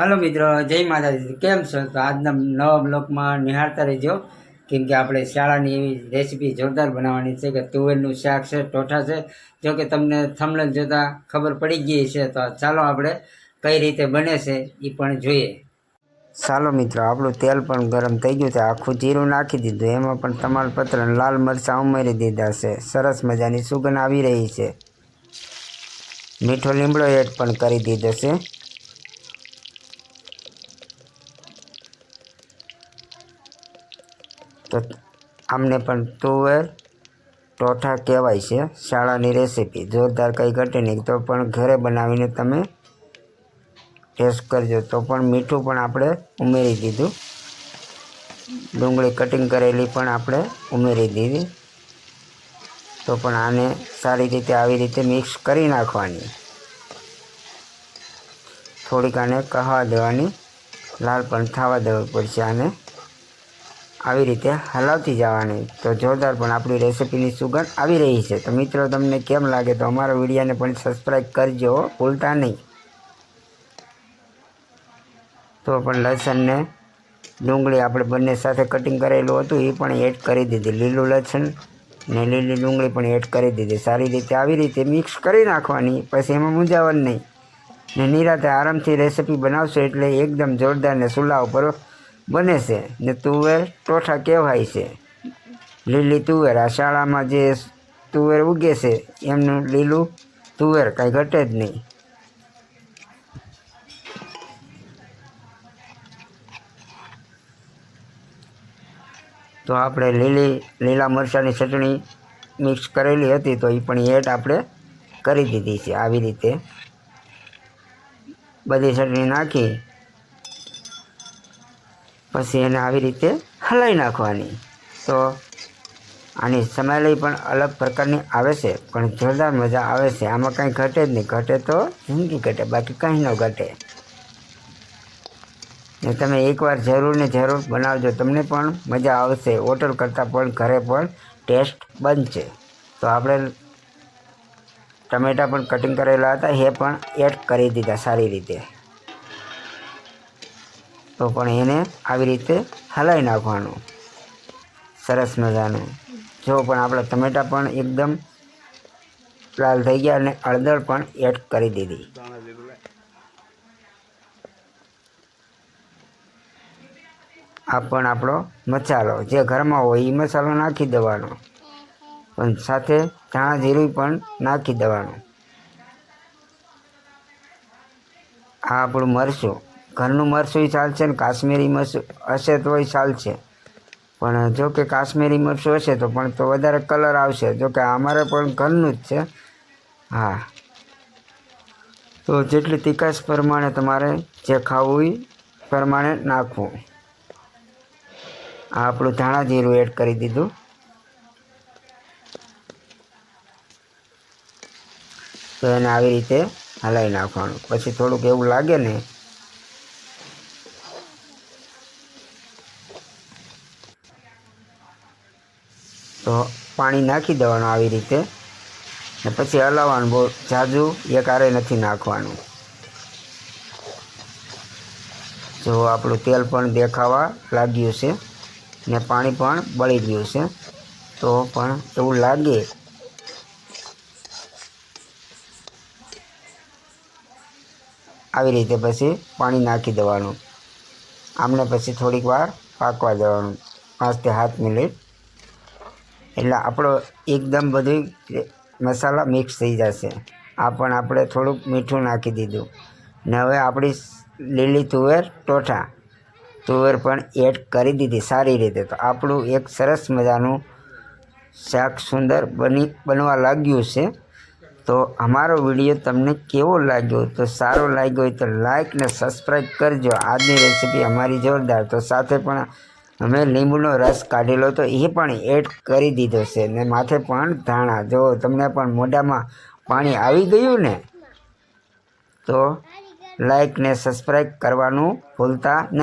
હાલો મિત્રો, જય માતાજી. કેમ છો? તો આજના નવા બ્લોકમાં નિહાળતા રહેજો. કેમ કે આપણે શાળાની એવી રેસીપી જોરદાર બનાવવાની છે કે તુવેરનું શાક છે ટોઠા છે. જો કે તમને થમલન જોતાં ખબર પડી ગઈ છે તો ચાલો આપણે કઈ રીતે બને છે એ પણ જોઈએ. ચાલો મિત્રો, આપણું તેલ પણ ગરમ થઈ ગયું છે. આખું જીરું નાખી દીધું. એમાં પણ તમાલપત્ર લાલ મરચાં ઉમેરી દીધા છે. સરસ મજાની સુગંધ આવી રહી છે. મીઠો લીમડો એડ પણ કરી દીધો છે. તો આમને પણ તુવેર ટોઠા કહેવાય છે. શાળાની રેસીપી જોરદાર કંઈ ઘટે નહીં, તો પણ ઘરે બનાવીને તમે ટેસ્ટ કરજો. તો પણ મીઠું પણ આપણે ઉમેરી દીધું. ડુંગળી કટિંગ કરેલી પણ આપણે ઉમેરી દીધી. તો પણ આને સારી રીતે, આવી રીતે મિક્સ કરી નાખવાની. થોડીક આને કહવા દેવાની. લાલ પણ થવા દેવું પડશે આને. આવી રીતે હલાવતી જવાની. તો જોરદાર પણ આપણી રેસિપીની સુગંધ આવી રહી છે. તો મિત્રો, તમને કેમ લાગે તો અમારા વિડીયોને પણ સબસ્ક્રાઈબ કરજો. ભૂલતા નહીં. તો પણ લસણને ડુંગળી આપણે બંને સાથે કટિંગ કરેલું હતું, એ પણ એડ કરી દીધી. લીલું લસણ ને લીલી ડુંગળી પણ એડ કરી દીધી. સારી રીતે આવી રીતે મિક્સ કરી નાખવાની. પછી એમાં મૂંઝાવાનું નહીં. ને નિરાતે આરામથી રેસીપી બનાવશો એટલે એકદમ જોરદાર ને સુલા ઉપર બને છે. ને તુવેર ટોઠા કહેવાય છે. લીલી તુવેર, આ શાળામાં જે તુવેર ઉગે છે, એમનું લીલું તુવેર કાંઈ ઘટે જ નહીં. તો આપણે લીલી, લીલા મરચાંની ચટણી મિક્સ કરેલી હતી, તો એ પણ એડ આપણે કરી દીધી છે, આવી રીતે. બધી ચટણી નાખી પછી એને આવી રીતે હલાવી નાખવાની. તો આની સ્મેલ પણ અલગ પ્રકારની આવે છે, પણ જોરદાર મજા આવે છે. આમાં કાંઈ ઘટે જ નહીં. ઘટે તો જિંદગી ઘટે, બાકી કંઈ ન ઘટે. ને તમે એકવાર જરૂર ને જરૂર બનાવજો. તમને પણ મજા આવશે. હોટલ કરતાં પણ ઘરે પણ ટેસ્ટ બનશે. તો આપણે ટમેટાં પણ કટિંગ કરેલા હતા. એ પણ એડ કરી દીધા સારી રીતે. તો પણ એને આવી રીતે હલાવી નાખવાનું. સરસ મજાનું. જો પણ આપણા ટમેટાં પણ એકદમ લાલ થઈ ગયા અને હળદર પણ એડ કરી દીધી. આ પણ આપણો મસાલો. જે ઘરમાં હોય એ મસાલો નાખી દેવાનો. પણ સાથે ધાણા જીરું પણ નાખી દેવાનું. આ આપણું મરચું. ઘરનું મરચું ચાલશે ને કાશ્મીરી મરચું હશે તોય ચાલશે. પણ જો કે કાશ્મીરી મરચું હશે તો પણ તો વધારે કલર આવશે. જો કે અમારે પણ ઘરનું જ છે. હા. તો જેટલી તિકાસ પ્રમાણે તમારે જે ખાવું એ પ્રમાણે નાખવું. આ આપણું ધાણા જીરું એડ કરી દીધું. તો એને આવી રીતે હલાવી નાખવાનું. પછી થોડુંક એવું લાગે ને તો પાણી નાખી દેવાનું આવી રીતે. ને પછી હલાવવાનું બહુ જાજુ એકારે નથી નાખવાનું. જો આપણું તેલ પણ દેખાવા લાગ્યું છે ને પાણી પણ બળી ગયું છે. તો પણ એવું લાગે. આવી રીતે પછી પાણી નાખી દેવાનું. આમને પછી થોડીક વાર પાકવા દેવાનું. પાંચથી સાત મિનિટ એટલે આપણો એકદમ બધું મસાલા મિક્સ થઈ જશે. આ પણ આપણે થોડુંક મીઠું નાખી દીધું. ને હવે આપણી લીલી તુવેર ટોઠા તુવેર પણ એડ કરી દીધી સારી રીતે. તો આપણું એક સરસ મજાનું શાક સુંદર બની, બનવા લાગ્યું છે. તો અમારો વીડિયો તમને કેવો લાગ્યો? તો સારો લાગ્યો હોય તો લાઈક ને સબસ્ક્રાઈબ કરજો. આજની રેસીપી અમારી જોરદાર. તો સાથે પણ અમે લીંબુનો રસ કાઢેલો તો એ પણ એડ કરી દીધો છે ને માથે પણ ધાણા. જો તમને પણ મોઢામાં પાણી આવી ગયું ને, તો લાઈક ને સબસ્ક્રાઈબ કરવાનું ભૂલતા નહીં